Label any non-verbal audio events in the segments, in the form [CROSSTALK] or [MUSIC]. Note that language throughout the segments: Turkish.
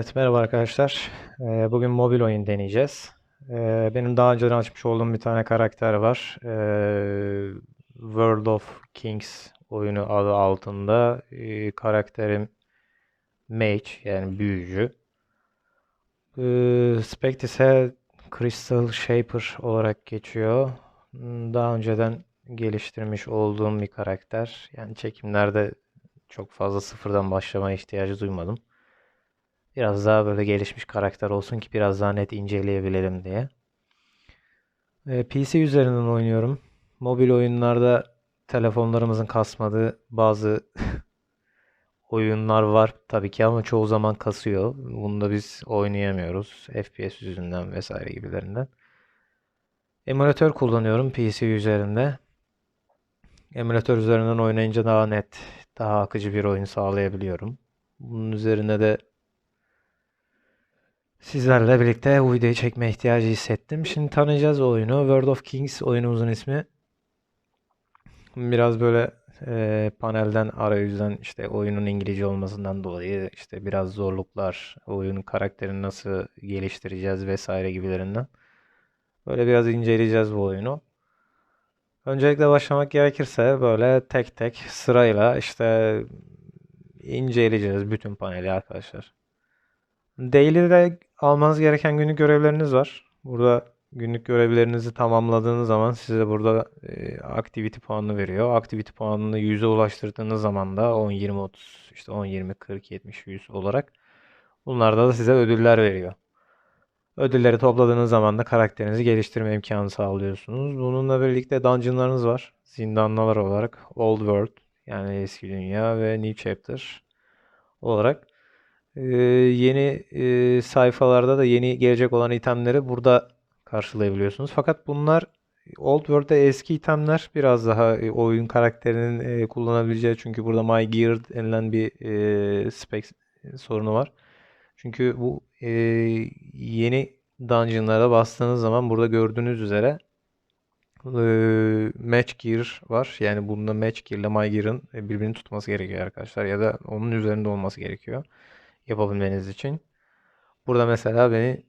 Evet, merhaba arkadaşlar. Ee, Bugün mobil oyun deneyeceğiz. Ee, Benim daha önceden açmış olduğum bir tane karakter var. Ee, World of Kings oyunu adı altında. Karakterim Mage yani büyücü. Ee, Spect ise Crystal Shaper olarak geçiyor. Hmm, Daha önceden geliştirmiş olduğum bir karakter. Yani çekimlerde çok fazla sıfırdan başlamaya ihtiyacı duymadım. Biraz daha böyle gelişmiş karakter olsun ki biraz daha net inceleyebilelim diye. Ee, PC üzerinden oynuyorum. Mobil oyunlarda telefonlarımızın kasmadığı bazı [LAUGHS] oyunlar var tabii ki ama çoğu zaman kasıyor. Bunu da biz oynayamıyoruz. FPS yüzünden vesaire gibilerinden. Emülatör kullanıyorum PC üzerinde. Emülatör üzerinden oynayınca daha net, daha akıcı bir oyun sağlayabiliyorum. Bunun üzerine de Sizlerle birlikte bu videoyu çekme ihtiyacı hissettim. Şimdi tanıyacağız oyunu. World of Kings oyunumuzun ismi. Biraz böyle e, panelden arayüzden işte oyunun İngilizce olmasından dolayı işte biraz zorluklar, oyunun karakterini nasıl geliştireceğiz vesaire gibilerinden. Böyle biraz inceleyeceğiz bu oyunu. Öncelikle başlamak gerekirse böyle tek tek sırayla işte inceleyeceğiz bütün paneli arkadaşlar. Daily'de almanız gereken günlük görevleriniz var. Burada günlük görevlerinizi tamamladığınız zaman size burada e, activity puanını veriyor. Activity puanını 100'e ulaştırdığınız zaman da 10, 20, 30, işte 10, 20, 40, 70, 100 olarak bunlarda da size ödüller veriyor. Ödülleri topladığınız zaman da karakterinizi geliştirme imkanı sağlıyorsunuz. Bununla birlikte dungeonlarınız var. Zindanlar olarak Old World yani eski dünya ve New Chapter olarak ee, yeni e, sayfalarda da yeni gelecek olan itemleri burada karşılayabiliyorsunuz. Fakat bunlar Old World'de eski itemler biraz daha e, oyun karakterinin e, kullanabileceği çünkü burada My Gear denilen bir e, spec sorunu var. Çünkü bu e, yeni dungeonlara bastığınız zaman burada gördüğünüz üzere e, Match Gear var. Yani bunda Match Gear ile My Gear'ın birbirini tutması gerekiyor arkadaşlar ya da onun üzerinde olması gerekiyor yapabilmeniz için. Burada mesela beni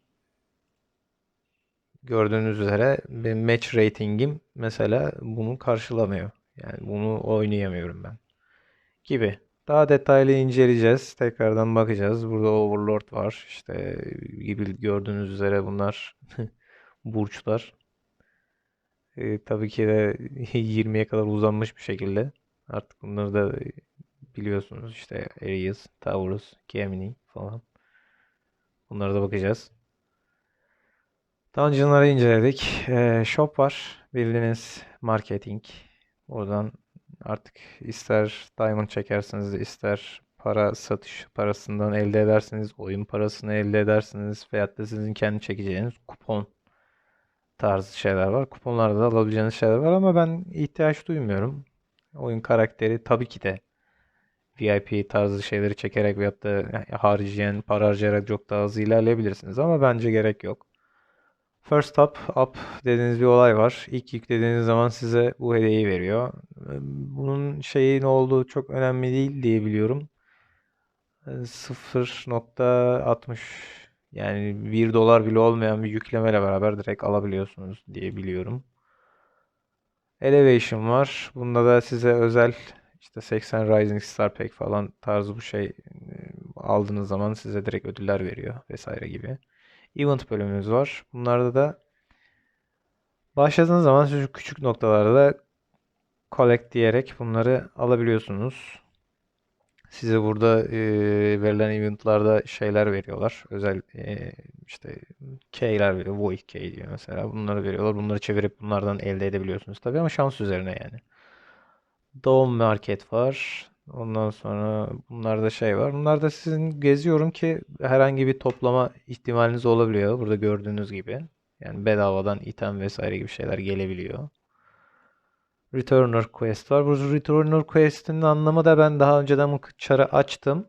gördüğünüz üzere benim match ratingim mesela bunu karşılamıyor. Yani bunu oynayamıyorum ben. Gibi. Daha detaylı inceleyeceğiz. Tekrardan bakacağız. Burada Overlord var. İşte gibi gördüğünüz üzere bunlar [LAUGHS] burçlar. E, tabii ki de [LAUGHS] 20'ye kadar uzanmış bir şekilde. Artık bunları da biliyorsunuz işte Aries, Taurus, Gemini falan. Bunlara da bakacağız. Dungeon'ları inceledik. Ee, shop var. Bildiğiniz marketing. Oradan artık ister diamond çekersiniz, ister para satış parasından elde edersiniz, oyun parasını elde edersiniz veyahut da sizin kendi çekeceğiniz kupon tarzı şeyler var. Kuponlarda da alabileceğiniz şeyler var ama ben ihtiyaç duymuyorum. Oyun karakteri tabii ki de VIP tarzı şeyleri çekerek veyahut da harcayan, para harcayarak çok daha hızlı ilerleyebilirsiniz ama bence gerek yok. First up, up dediğiniz bir olay var. İlk yüklediğiniz zaman size bu hediyeyi veriyor. Bunun şeyi ne olduğu çok önemli değil diye biliyorum. 0.60 yani 1 dolar bile olmayan bir yüklemeyle beraber direkt alabiliyorsunuz diye biliyorum. Elevation var. Bunda da size özel işte 80 Rising Star Pack falan tarzı bu şey aldığınız zaman size direkt ödüller veriyor vesaire gibi. Event bölümümüz var. Bunlarda da başladığınız zaman şu küçük noktalarda collect diyerek bunları alabiliyorsunuz. Size burada e, verilen eventlarda şeyler veriyorlar. Özel e, işte key'ler veriyor. Void key diyor mesela. Bunları veriyorlar. Bunları çevirip bunlardan elde edebiliyorsunuz tabii ama şans üzerine yani. Doğum Market var. Ondan sonra bunlarda şey var. Bunlarda sizin geziyorum ki herhangi bir toplama ihtimaliniz olabiliyor. Burada gördüğünüz gibi. Yani bedavadan item vesaire gibi şeyler gelebiliyor. Returner Quest var. Bu Returner Quest'in anlamı da ben daha önceden bu çarı açtım.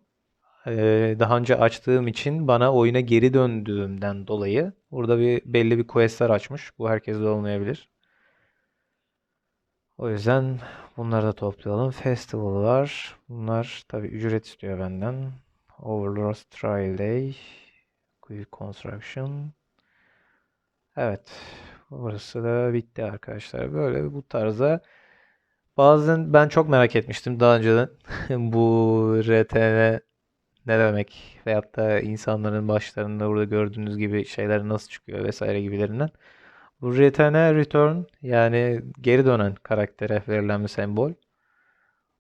Ee, daha önce açtığım için bana oyuna geri döndüğümden dolayı burada bir belli bir questler açmış. Bu herkeste olmayabilir. O yüzden bunları da toplayalım. Festival var. Bunlar tabi ücret istiyor benden. Overlord's Trial Day. Quick Construction. Evet. Burası da bitti arkadaşlar. Böyle bu tarzda bazen ben çok merak etmiştim daha önceden [LAUGHS] bu RTN ne demek veyahut da insanların başlarında burada gördüğünüz gibi şeyler nasıl çıkıyor vesaire gibilerinden. Bu RTN return yani geri dönen karaktere verilen bir sembol.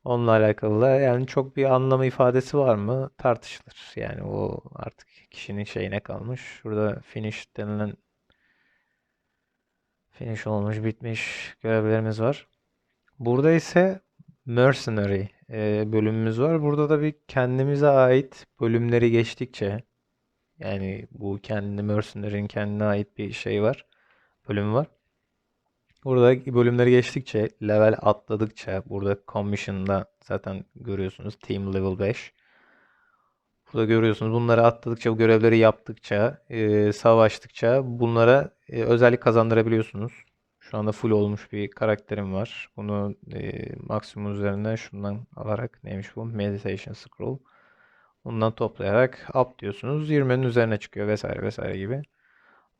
Onunla alakalı da yani çok bir anlamı ifadesi var mı tartışılır. Yani o artık kişinin şeyine kalmış. Şurada finish denilen finish olmuş bitmiş görevlerimiz var. Burada ise mercenary e, bölümümüz var. Burada da bir kendimize ait bölümleri geçtikçe yani bu kendi mercenary'nin kendine ait bir şey var. Bölümü var. Burada bölümleri geçtikçe, level atladıkça, burada commission'da zaten görüyorsunuz team level 5. Burada görüyorsunuz bunları atladıkça, bu görevleri yaptıkça, e, savaştıkça bunlara e, özellik kazandırabiliyorsunuz. Şu anda full olmuş bir karakterim var. Bunu e, maksimum üzerine şundan alarak neymiş bu? Meditation Scroll. Bundan toplayarak up diyorsunuz. 20'nin üzerine çıkıyor vesaire vesaire gibi.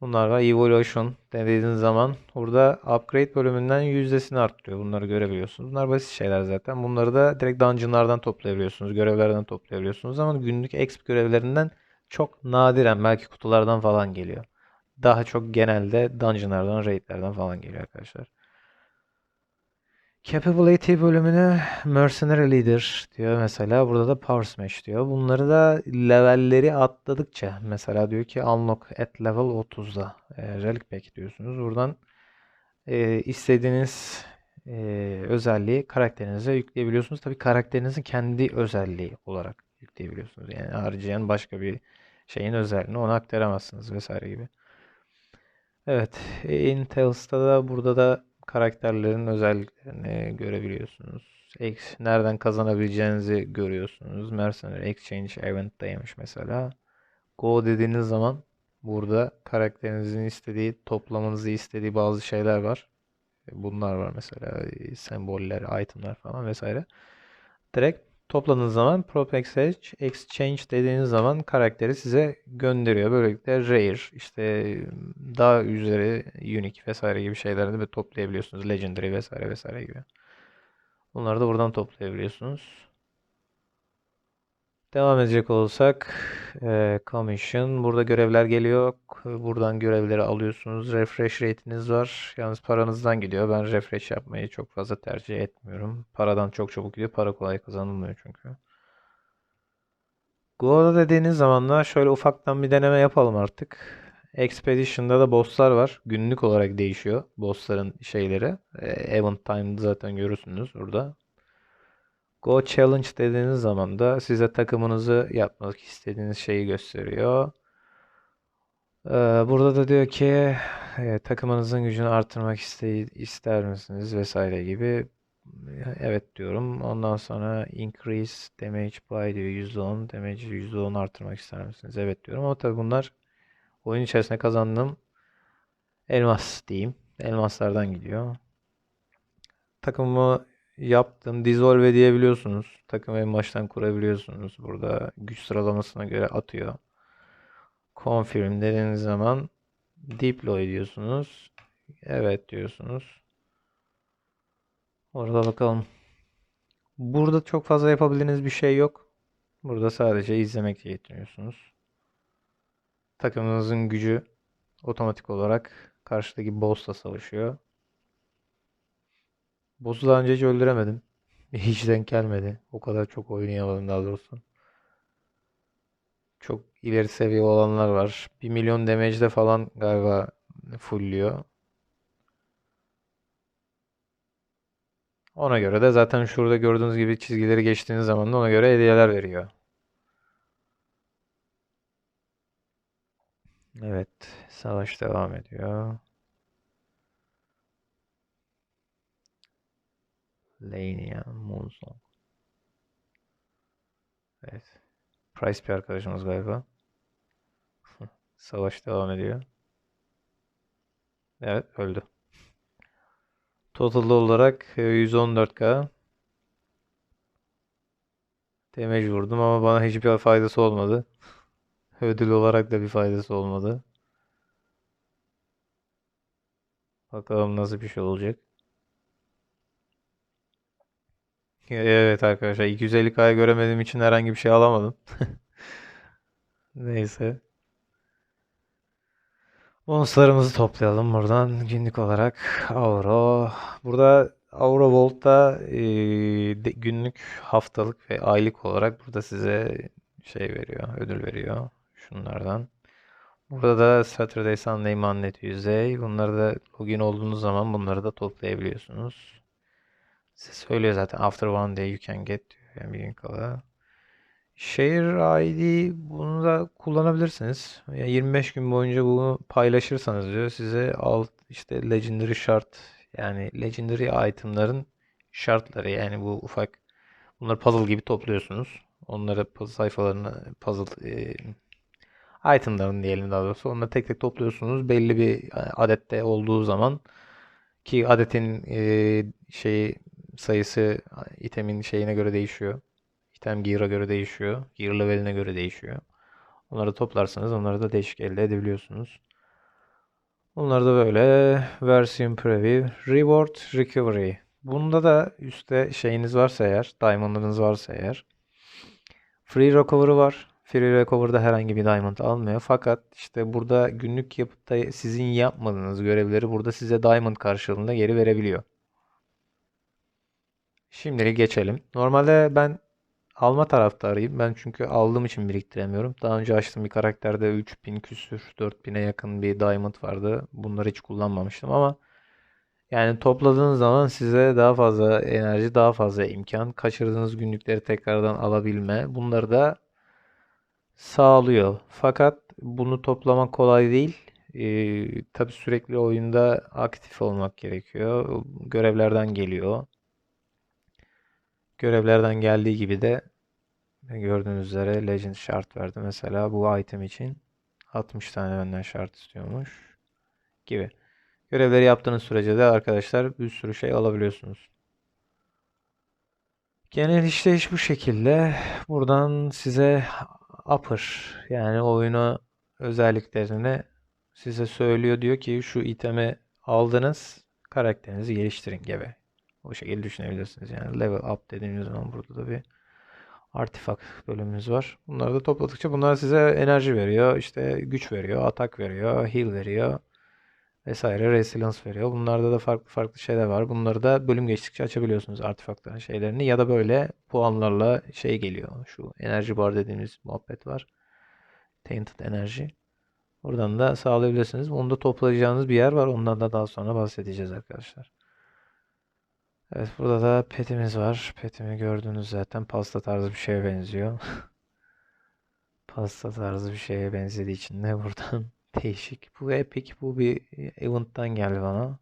Bunlar var. Evolution dediğiniz zaman burada upgrade bölümünden yüzdesini arttırıyor. Bunları görebiliyorsunuz. Bunlar basit şeyler zaten. Bunları da direkt dungeonlardan toplayabiliyorsunuz. Görevlerden toplayabiliyorsunuz. Ama günlük exp görevlerinden çok nadiren belki kutulardan falan geliyor. Daha çok genelde dungeonlardan, raidlerden falan geliyor arkadaşlar. Capability bölümünü Mercenary Leader diyor mesela. Burada da Power Smash diyor. Bunları da levelleri atladıkça mesela diyor ki Unlock at level 30'da e, Relic Pack diyorsunuz. Buradan e, istediğiniz e, özelliği karakterinize yükleyebiliyorsunuz. Tabii karakterinizin kendi özelliği olarak yükleyebiliyorsunuz. Yani harcayan başka bir şeyin özelliğini ona aktaramazsınız vesaire gibi. Evet, Intel'sta da burada da karakterlerin özelliklerini görebiliyorsunuz. Ex, nereden kazanabileceğinizi görüyorsunuz. Mercenary Exchange Event'taymış mesela. Go dediğiniz zaman burada karakterinizin istediği, toplamanızı istediği bazı şeyler var. Bunlar var mesela semboller, itemler falan vesaire. Direkt Topladığınız zaman Prop Exchange, Exchange dediğiniz zaman karakteri size gönderiyor. Böylelikle Rare, işte daha üzeri Unique vesaire gibi şeyleri de toplayabiliyorsunuz. Legendary vesaire vesaire gibi. Bunları da buradan toplayabiliyorsunuz. Devam edecek olursak e, Commission. Burada görevler geliyor. Buradan görevleri alıyorsunuz. Refresh rate'iniz var. Yalnız paranızdan gidiyor. Ben refresh yapmayı çok fazla tercih etmiyorum. Paradan çok çabuk gidiyor. Para kolay kazanılmıyor çünkü. Go'da dediğiniz zaman da şöyle ufaktan bir deneme yapalım artık. Expedition'da da bosslar var. Günlük olarak değişiyor bossların şeyleri. E, event time zaten görürsünüz burada. Go Challenge dediğiniz zaman da size takımınızı yapmak istediğiniz şeyi gösteriyor. Ee, burada da diyor ki e, takımınızın gücünü artırmak iste ister misiniz vesaire gibi. Evet diyorum. Ondan sonra increase damage by diyor %10. Damage %10 artırmak ister misiniz? Evet diyorum. Ama tabii bunlar oyun içerisinde kazandığım elmas diyeyim. Elmaslardan gidiyor. Takımımı yaptım. Dissolve diyebiliyorsunuz. Takım en baştan kurabiliyorsunuz. Burada güç sıralamasına göre atıyor. Confirm dediğiniz zaman deploy diyorsunuz. Evet diyorsunuz. Orada bakalım. Burada çok fazla yapabildiğiniz bir şey yok. Burada sadece izlemekle yetiniyorsunuz. Takımınızın gücü otomatik olarak karşıdaki boss'la savaşıyor. Boss'u daha önce hiç öldüremedim. [LAUGHS] Hiç denk gelmedi. O kadar çok oynayamadım daha doğrusu. Çok ileri seviye olanlar var. 1 milyon damage'de falan galiba fullliyor. Ona göre de zaten şurada gördüğünüz gibi çizgileri geçtiğiniz zaman da ona göre hediyeler veriyor. Evet, savaş devam ediyor. Lania, Moonsong. Evet. Price bir arkadaşımız galiba. [LAUGHS] Savaş devam ediyor. Evet öldü. Total olarak 114k. Damage vurdum ama bana hiçbir faydası olmadı. [LAUGHS] Ödül olarak da bir faydası olmadı. Bakalım nasıl bir şey olacak. Evet arkadaşlar 250K'yı göremediğim için herhangi bir şey alamadım. [LAUGHS] Neyse. Bonuslarımızı toplayalım buradan günlük olarak. Avro. Burada Avro Volt'ta e, günlük, haftalık ve aylık olarak burada size şey veriyor, ödül veriyor. Şunlardan. Burada da Saturday, Sunday, Monday, Tuesday. Bunları da login olduğunuz zaman bunları da toplayabiliyorsunuz. Size söylüyor zaten after one day you can get diyor. Yani bir gün kala. Share ID bunu da kullanabilirsiniz. Yani 25 gün boyunca bunu paylaşırsanız diyor size alt işte Legendary şart yani Legendary itemların şartları yani bu ufak bunları puzzle gibi topluyorsunuz. Onları puzzle sayfalarını puzzle e, itemların diyelim daha doğrusu. Onları tek tek topluyorsunuz. Belli bir adette olduğu zaman ki adetin e, şeyi sayısı itemin şeyine göre değişiyor. İtem gear'a göre değişiyor. Gear level'ine göre değişiyor. Onları toplarsanız onları da değişik elde edebiliyorsunuz. Bunlar da böyle version preview, reward, recovery. Bunda da üstte şeyiniz varsa eğer, diamond'ınız varsa eğer free recovery var. Free recovery'da herhangi bir diamond almıyor. Fakat işte burada günlük yapıp da sizin yapmadığınız görevleri burada size diamond karşılığında geri verebiliyor. Şimdilik geçelim. Normalde ben alma taraftarıyım. Ben çünkü aldığım için biriktiremiyorum. Daha önce açtığım bir karakterde 3000 küsür 4000'e yakın bir diamond vardı. Bunları hiç kullanmamıştım ama yani topladığınız zaman size daha fazla enerji, daha fazla imkan, kaçırdığınız günlükleri tekrardan alabilme bunları da sağlıyor. Fakat bunu toplamak kolay değil. Ee, tabii sürekli oyunda aktif olmak gerekiyor. Görevlerden geliyor. Görevlerden geldiği gibi de gördüğünüz üzere Legend şart verdi. Mesela bu item için 60 tane benden şart istiyormuş gibi. Görevleri yaptığınız sürece de arkadaşlar bir sürü şey alabiliyorsunuz. Genel işleyiş bu şekilde. Buradan size upper yani oyunu özelliklerini size söylüyor. Diyor ki şu itemi aldınız karakterinizi geliştirin gibi. O şekilde düşünebilirsiniz. Yani level up dediğimiz zaman burada da bir artifak bölümümüz var. Bunları da topladıkça bunlar size enerji veriyor, işte güç veriyor, atak veriyor, heal veriyor vesaire, resilience veriyor. Bunlarda da farklı farklı şeyler var. Bunları da bölüm geçtikçe açabiliyorsunuz artefaktların şeylerini ya da böyle puanlarla şey geliyor. Şu enerji bar dediğimiz muhabbet var. Tainted enerji. Buradan da sağlayabilirsiniz. Onu da toplayacağınız bir yer var. Ondan da daha sonra bahsedeceğiz arkadaşlar. Evet burada da petimiz var. Petimi gördüğünüz zaten pasta tarzı bir şeye benziyor. [LAUGHS] Pasta tarzı bir şeye benzediği için de [LAUGHS] buradan değişik. Bu epic. Bu bir event'tan geldi bana.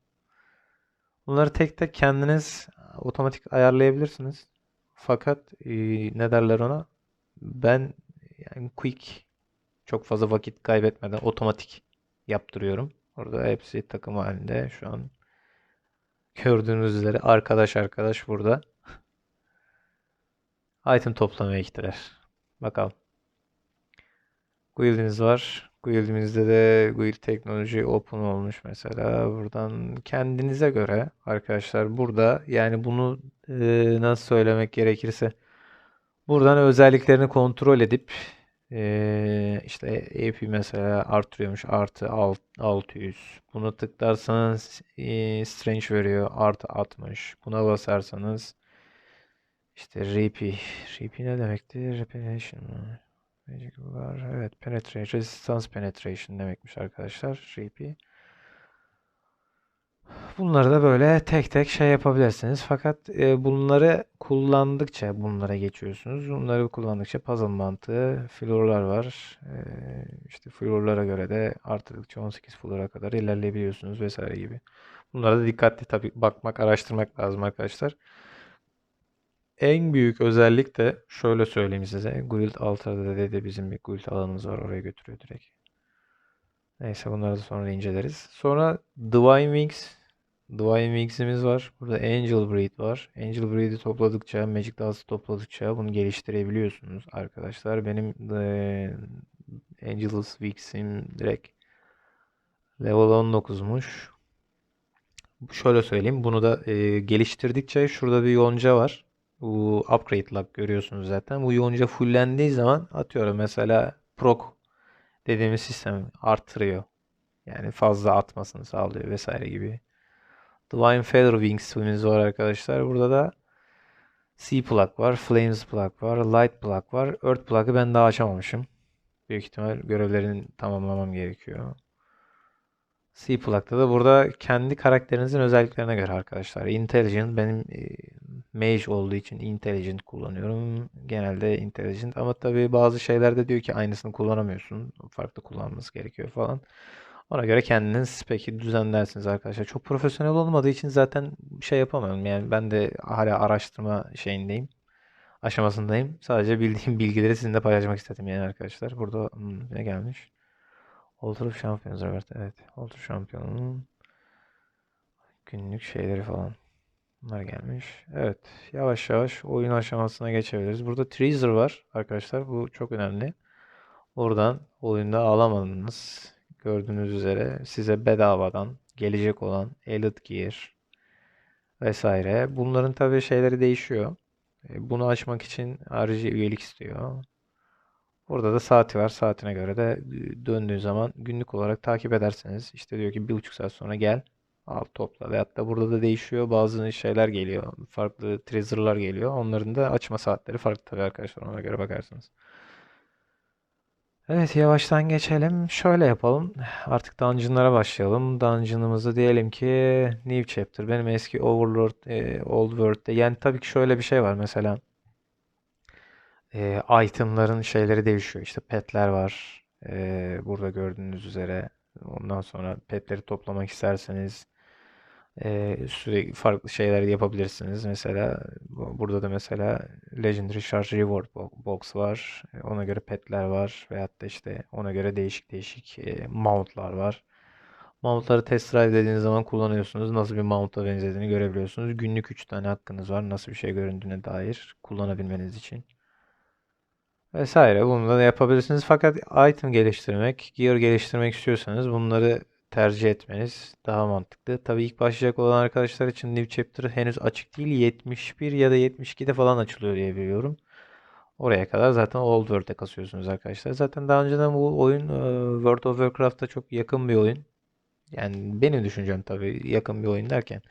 Bunları tek tek kendiniz otomatik ayarlayabilirsiniz. Fakat e, ne derler ona? Ben yani quick çok fazla vakit kaybetmeden otomatik yaptırıyorum. Orada hepsi takım halinde. Şu an gördüğünüz üzere arkadaş arkadaş burada. Item toplamaya gittiler. Bakalım. Guild'imiz var. Guild'imizde de Guild teknoloji open olmuş mesela. Buradan kendinize göre arkadaşlar burada yani bunu e, nasıl söylemek gerekirse buradan özelliklerini kontrol edip e, işte AP mesela artırıyormuş artı 600. Bunu tıklarsanız e, strange veriyor artı 60. Buna basarsanız işte RP. RP ne demekti? Repetition mı? Evet, penetrate, resistance penetration demekmiş arkadaşlar. RP. Bunları da böyle tek tek şey yapabilirsiniz. Fakat e, bunları kullandıkça bunlara geçiyorsunuz. Bunları kullandıkça puzzle mantığı, florlar var. E, işte florlara göre de artırdıkça 18 flora kadar ilerleyebiliyorsunuz vesaire gibi. Bunlara da dikkatli tabii bakmak, araştırmak lazım arkadaşlar. En büyük özellik de şöyle söyleyeyim size. Guild Altar'da dedi bizim bir guild alanımız var. Oraya götürüyor direkt. Neyse bunları da sonra inceleriz. Sonra Divine Wings Divine Wings'imiz var. Burada Angel Breed var. Angel Breed'i topladıkça, Magic Dust'ı topladıkça bunu geliştirebiliyorsunuz arkadaşlar. Benim eee Angel's Wings'im direkt level 19'muş. Şöyle söyleyeyim. Bunu da eee, geliştirdikçe şurada bir yonca var. Bu upgrade lock görüyorsunuz zaten. Bu yonca fullendiği zaman atıyorum mesela proc dediğimiz sistem artırıyor. Yani fazla atmasını sağlıyor vesaire gibi. Divine Feather Wings'imiz var arkadaşlar. Burada da Sea Plug var, Flames Plug var, Light Plug var. Earth Plug'ı ben daha açamamışım. Büyük ihtimal görevlerini tamamlamam gerekiyor. Sea Plug'da da burada kendi karakterinizin özelliklerine göre arkadaşlar. Intelligent benim e, mage olduğu için Intelligent kullanıyorum. Genelde Intelligent ama tabii bazı şeylerde diyor ki aynısını kullanamıyorsun. Farklı kullanması gerekiyor falan. Ona göre kendiniz peki düzenlersiniz arkadaşlar. Çok profesyonel olmadığı için zaten şey yapamıyorum. Yani ben de hala araştırma şeyindeyim. Aşamasındayım. Sadece bildiğim [LAUGHS] bilgileri sizinle paylaşmak istedim yani arkadaşlar. Burada hmm, ne gelmiş? Altar of Champions evet. Evet. Altar Champion'un günlük şeyleri falan. Bunlar gelmiş. Evet. Yavaş yavaş oyun aşamasına geçebiliriz. Burada Treasure var arkadaşlar. Bu çok önemli. Buradan oyunda alamadınız. Gördüğünüz üzere size bedavadan gelecek olan Elite Gear vesaire. Bunların tabii şeyleri değişiyor. E, Bunu açmak için harici üyelik istiyor. Burada da saati var. Saatine göre de e, döndüğü zaman günlük olarak takip ederseniz işte diyor ki bir buçuk saat sonra gel al topla. Veyahut da burada da değişiyor. Bazı şeyler geliyor. Farklı treasure'lar geliyor. Onların da açma saatleri farklı tabii arkadaşlar. Ona göre bakarsınız. Evet yavaştan geçelim. Şöyle yapalım. Artık dungeon'lara başlayalım. Dungeon'ımızı diyelim ki New Chapter. Benim eski Overlord, e, Old World'de. Yani tabii ki şöyle bir şey var mesela. E, itemların şeyleri değişiyor. İşte petler var. E, burada gördüğünüz üzere. Ondan sonra petleri toplamak isterseniz e, sürekli farklı şeyler yapabilirsiniz. Mesela bu- burada da mesela Legendary Charge Reward bo- Box var. Ona göre petler var. Veyahut da işte ona göre değişik değişik e, mountlar var. Mountları test drive dediğiniz zaman kullanıyorsunuz. Nasıl bir mount'a benzediğini görebiliyorsunuz. Günlük 3 tane hakkınız var. Nasıl bir şey göründüğüne dair kullanabilmeniz için. Vesaire. Bunu da yapabilirsiniz. Fakat item geliştirmek, gear geliştirmek istiyorsanız bunları tercih etmeniz daha mantıklı. Tabii ilk başlayacak olan arkadaşlar için New Chapter henüz açık değil. 71 ya da 72'de falan açılıyor diye biliyorum. Oraya kadar zaten Old World'e kasıyorsunuz arkadaşlar. Zaten daha önceden bu oyun e, World of Warcraft'a çok yakın bir oyun. Yani benim düşüncem tabii yakın bir oyun derken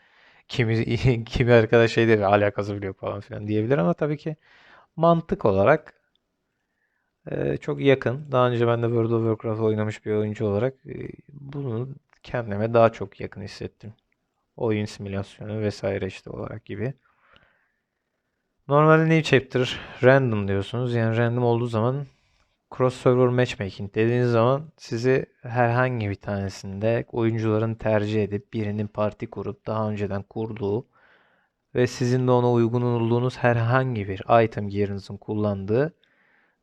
kimi [LAUGHS] kimi arkadaş şey der alakası bile yok falan filan diyebilir ama tabii ki mantık olarak ee, çok yakın. Daha önce ben de World of Warcraft oynamış bir oyuncu olarak e, bunu kendime daha çok yakın hissettim. Oyun simülasyonu vesaire işte olarak gibi. Normalde New Chapter random diyorsunuz. Yani random olduğu zaman cross server matchmaking dediğiniz zaman sizi herhangi bir tanesinde oyuncuların tercih edip birinin parti kurup daha önceden kurduğu ve sizin de ona uygun olduğunuz herhangi bir item gear'ınızın kullandığı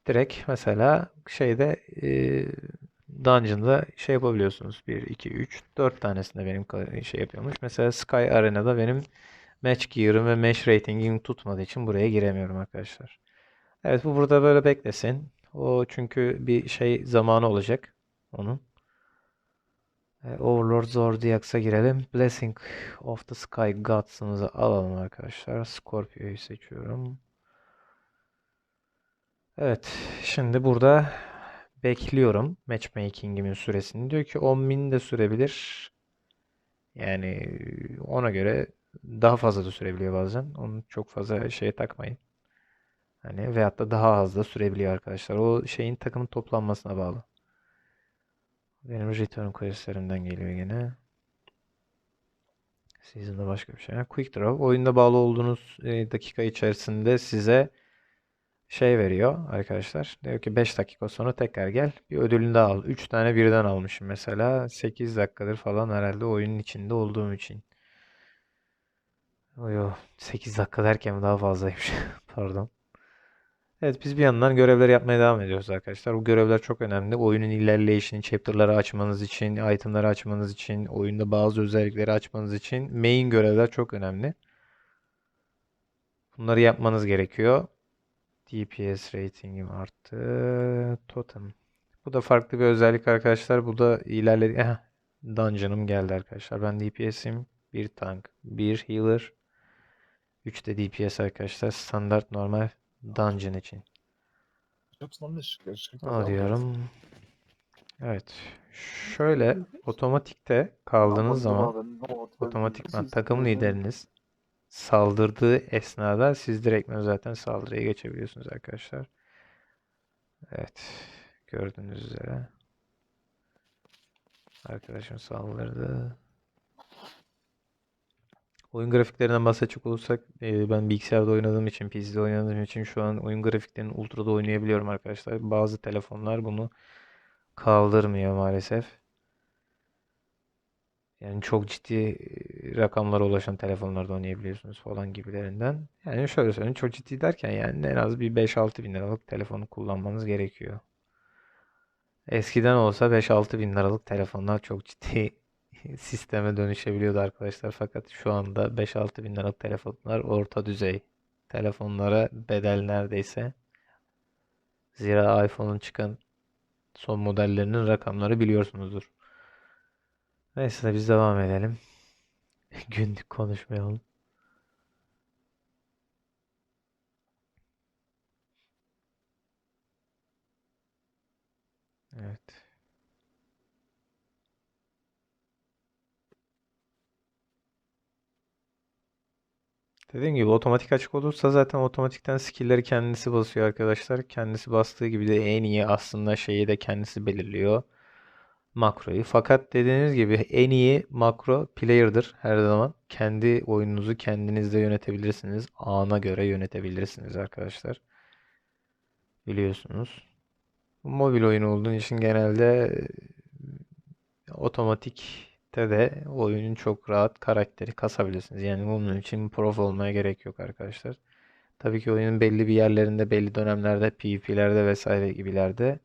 Direkt mesela şeyde e, Dungeon'da şey yapabiliyorsunuz. 1, 2, 3, 4 tanesinde benim şey yapıyormuş. Mesela Sky Arena'da benim match gear'ım ve match rating'im tutmadığı için buraya giremiyorum arkadaşlar. Evet bu burada böyle beklesin. O çünkü bir şey zamanı olacak onun. E, Overlord Zodiac'sa girelim. Blessing of the Sky Gods'ımızı alalım arkadaşlar. Scorpio'yu seçiyorum. Evet, şimdi burada bekliyorum matchmaking'imin süresini. Diyor ki 10.000 de sürebilir. Yani ona göre daha fazla da sürebiliyor bazen. Onu çok fazla şeye takmayın. Hani veyahut da daha az da sürebiliyor arkadaşlar. O şeyin takımın toplanmasına bağlı. Benim return questlerimden geliyor gene. Season'da başka bir şey. Quick Draw. Oyunda bağlı olduğunuz e, dakika içerisinde size şey veriyor arkadaşlar. Diyor ki 5 dakika sonra tekrar gel. Bir ödülünü de al. 3 tane birden almışım mesela. 8 dakikadır falan herhalde oyunun içinde olduğum için. Yo, 8 dakika derken daha fazlaymış. [LAUGHS] Pardon. Evet biz bir yandan görevler yapmaya devam ediyoruz arkadaşlar. Bu görevler çok önemli. Oyunun ilerleyişini, chapter'ları açmanız için, item'ları açmanız için, oyunda bazı özellikleri açmanız için main görevler çok önemli. Bunları yapmanız gerekiyor. DPS ratingim arttı. Totem. Bu da farklı bir özellik arkadaşlar. Bu da ilerledi. Eh, dungeon'ım geldi arkadaşlar. Ben DPS'im. Bir tank, bir healer. 3 de DPS arkadaşlar. Standart normal dungeon için. Alıyorum. Evet. Şöyle otomatikte kaldığınız zaman otomatikman takım lideriniz saldırdığı esnada siz direktmen zaten saldırıya geçebiliyorsunuz arkadaşlar. Evet. Gördüğünüz üzere. Arkadaşım saldırdı. Oyun grafiklerinden bahsedecek olursak e, ben bilgisayarda oynadığım için, PC'de oynadığım için şu an oyun grafiklerini ultra'da oynayabiliyorum arkadaşlar. Bazı telefonlar bunu kaldırmıyor maalesef. Yani çok ciddi rakamlara ulaşan telefonlarda oynayabiliyorsunuz falan gibilerinden. Yani şöyle söyleyeyim çok ciddi derken yani en az bir 5-6 bin liralık telefonu kullanmanız gerekiyor. Eskiden olsa 5-6 bin liralık telefonlar çok ciddi [LAUGHS] sisteme dönüşebiliyordu arkadaşlar. Fakat şu anda 5-6 bin liralık telefonlar orta düzey. Telefonlara bedel neredeyse. Zira iPhone'un çıkan son modellerinin rakamları biliyorsunuzdur. Neyse biz devam edelim. [LAUGHS] Günlük konuşmayalım. Evet. Dediğim gibi otomatik açık olursa zaten otomatikten skill'leri kendisi basıyor arkadaşlar. Kendisi bastığı gibi de en iyi aslında şeyi de kendisi belirliyor. Makroyu. Fakat dediğiniz gibi en iyi makro player'dır her zaman. Kendi oyununuzu kendiniz de yönetebilirsiniz. Ana göre yönetebilirsiniz arkadaşlar. Biliyorsunuz. Mobil oyun olduğu için genelde e, otomatikte de oyunun çok rahat karakteri kasabilirsiniz. Yani bunun için prof olmaya gerek yok arkadaşlar. Tabii ki oyunun belli bir yerlerinde, belli dönemlerde, PvP'lerde vesaire gibilerde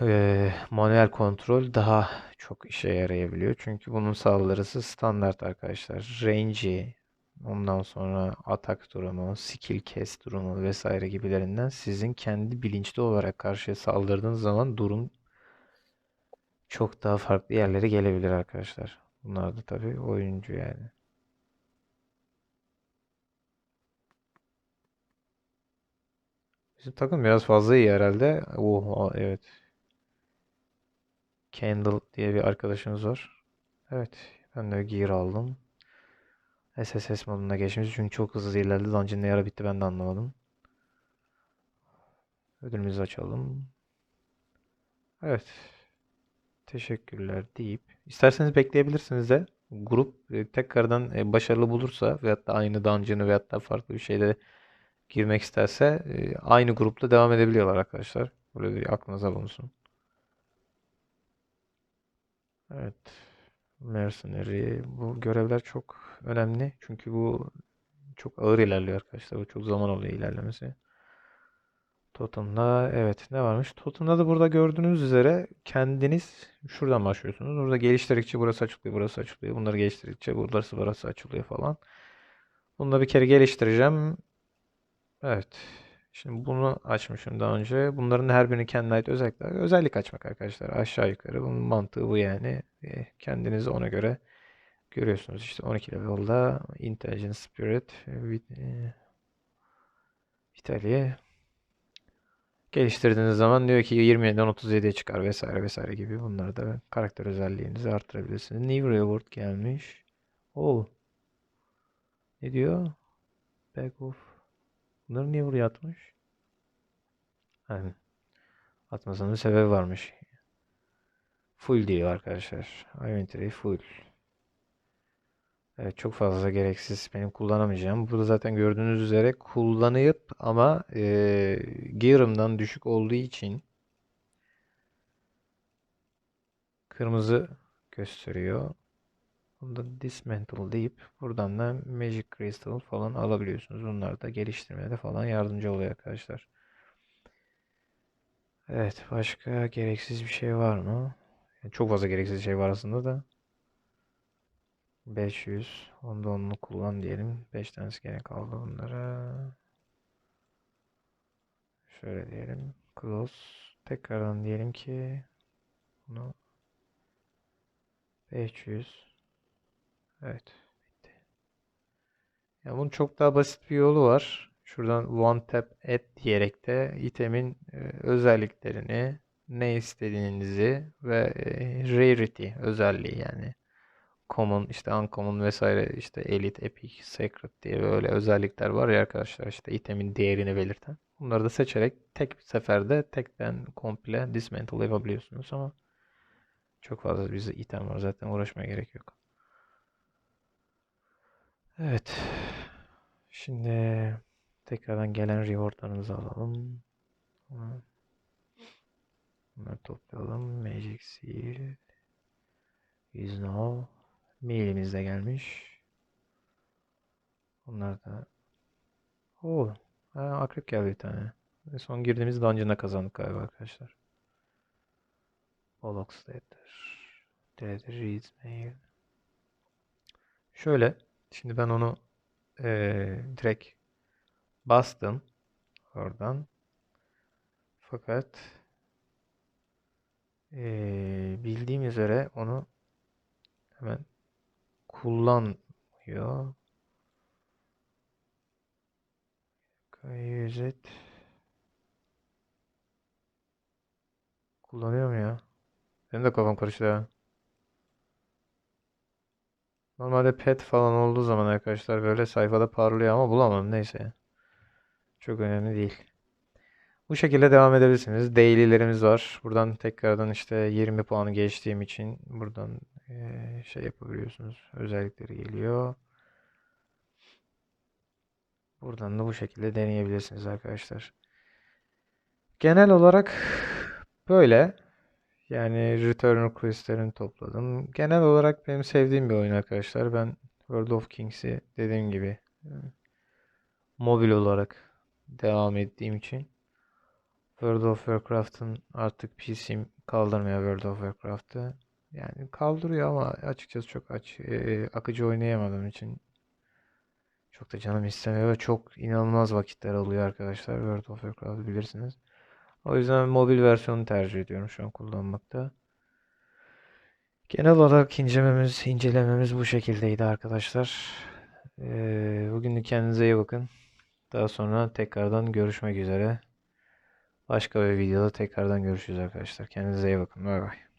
eee, manuel kontrol daha çok işe yarayabiliyor. Çünkü bunun saldırısı standart arkadaşlar. Range'i, ondan sonra atak durumu, skill kes durumu vesaire gibilerinden sizin kendi bilinçli olarak karşıya saldırdığınız zaman durum çok daha farklı yerlere gelebilir arkadaşlar. Bunlar da tabii oyuncu yani. Bizim takım biraz fazla iyi herhalde. Oha evet. Candle diye bir arkadaşımız var. Evet. Ben de gear aldım. SSS moduna geçmiş çünkü çok hızlı ilerledi. Dungeon ne ara bitti ben de anlamadım. Ödülümüzü açalım. Evet. Teşekkürler deyip isterseniz bekleyebilirsiniz de grup e, tekrardan e, başarılı bulursa veyahut da aynı dungeon'ı veyahut da farklı bir şeyde girmek isterse e, aynı grupla devam edebiliyorlar arkadaşlar. Böyle bir aklınıza bulunsun. Evet. Mercenary. Bu görevler çok önemli. Çünkü bu çok ağır ilerliyor arkadaşlar. Bu çok zaman alıyor ilerlemesi. Totem'da evet ne varmış? Totem'da da burada gördüğünüz üzere kendiniz şuradan başlıyorsunuz. Burada geliştirdikçe burası açılıyor, burası açılıyor. Bunları geliştirdikçe burası burası açılıyor falan. Bunu da bir kere geliştireceğim. Evet. Şimdi bunu açmışım daha önce. Bunların her birinin kendine ait özellikler. Özellik açmak arkadaşlar. Aşağı yukarı. Bunun mantığı bu yani. E, Kendinizi ona göre görüyorsunuz. İşte 12 level'da Intelligence Spirit e, Vitaliye geliştirdiğiniz zaman diyor ki 27'den 37'ye çıkar vesaire vesaire gibi. Bunları da karakter özelliğinizi arttırabilirsiniz. New Reward gelmiş. Oh. Ne diyor? Back off. Bunları niye buraya atmış? Yani atmasının sebebi varmış. Full diyor arkadaşlar. Inventory full. Evet çok fazla gereksiz benim kullanamayacağım. Burada zaten gördüğünüz üzere kullanıp ama e, gear'ımdan düşük olduğu için kırmızı gösteriyor. Bunu da dismantle deyip buradan da magic crystal falan alabiliyorsunuz. Bunlar da geliştirmede falan yardımcı oluyor arkadaşlar. Evet, başka gereksiz bir şey var mı? Yani çok fazla gereksiz şey var aslında da. 500. Onda onu kullan diyelim. 5 tanesi gene kaldı bunlara. Şöyle diyelim. Close. Tekrardan diyelim ki bunu 500. Evet. Bitti. Ya bunun çok daha basit bir yolu var. Şuradan one tap add diyerek de itemin e, özelliklerini, ne istediğinizi ve e, rarity özelliği yani common, işte uncommon vesaire işte elite, epic, sacred diye böyle özellikler var ya arkadaşlar işte itemin değerini belirten. Bunları da seçerek tek bir seferde tekten komple dismantle yapabiliyorsunuz ama çok fazla bizde item var zaten uğraşmaya gerek yok. Evet. Şimdi tekrardan gelen rewardlarımızı alalım. Bunları toplayalım. Magic Seal. Is now. Mailimiz de gelmiş. Bunlar da. Oo. Ha, akrep geldi bir tane. Ve son girdiğimiz dungeon'a kazandık galiba arkadaşlar. Bollocks letter. Delete reads mail. Şöyle. Şimdi ben onu eee, direkt bastım. Oradan. Fakat eee, bildiğim üzere onu hemen kullanmıyor. Use it. Kullanıyor mu ya? Benim de kafam karıştı ya. Normalde pet falan olduğu zaman arkadaşlar böyle sayfada parlıyor ama bulamadım neyse. Çok önemli değil. Bu şekilde devam edebilirsiniz. Daily'lerimiz var. Buradan tekrardan işte 20 puanı geçtiğim için buradan şey yapabiliyorsunuz. Özellikleri geliyor. Buradan da bu şekilde deneyebilirsiniz arkadaşlar. Genel olarak böyle. Yani Return Quest'lerini topladım. Genel olarak benim sevdiğim bir oyun arkadaşlar. Ben World of Kings'i dediğim gibi e, mobil olarak devam ettiğim için World of Warcraft'ın artık PC'm kaldırmıyor World of Warcraft'ı. Yani kaldırıyor ama açıkçası çok aç, e, akıcı oynayamadığım için çok da canım istemiyor çok inanılmaz vakitler alıyor arkadaşlar. World of Warcraft'ı bilirsiniz. O yüzden mobil versiyonu tercih ediyorum şu an kullanmakta. Genel olarak incelememiz, incelememiz bu şekildeydi arkadaşlar. Ee, bugünlük kendinize iyi bakın. Daha sonra tekrardan görüşmek üzere. Başka bir videoda tekrardan görüşürüz arkadaşlar. Kendinize iyi bakın. Bay bay.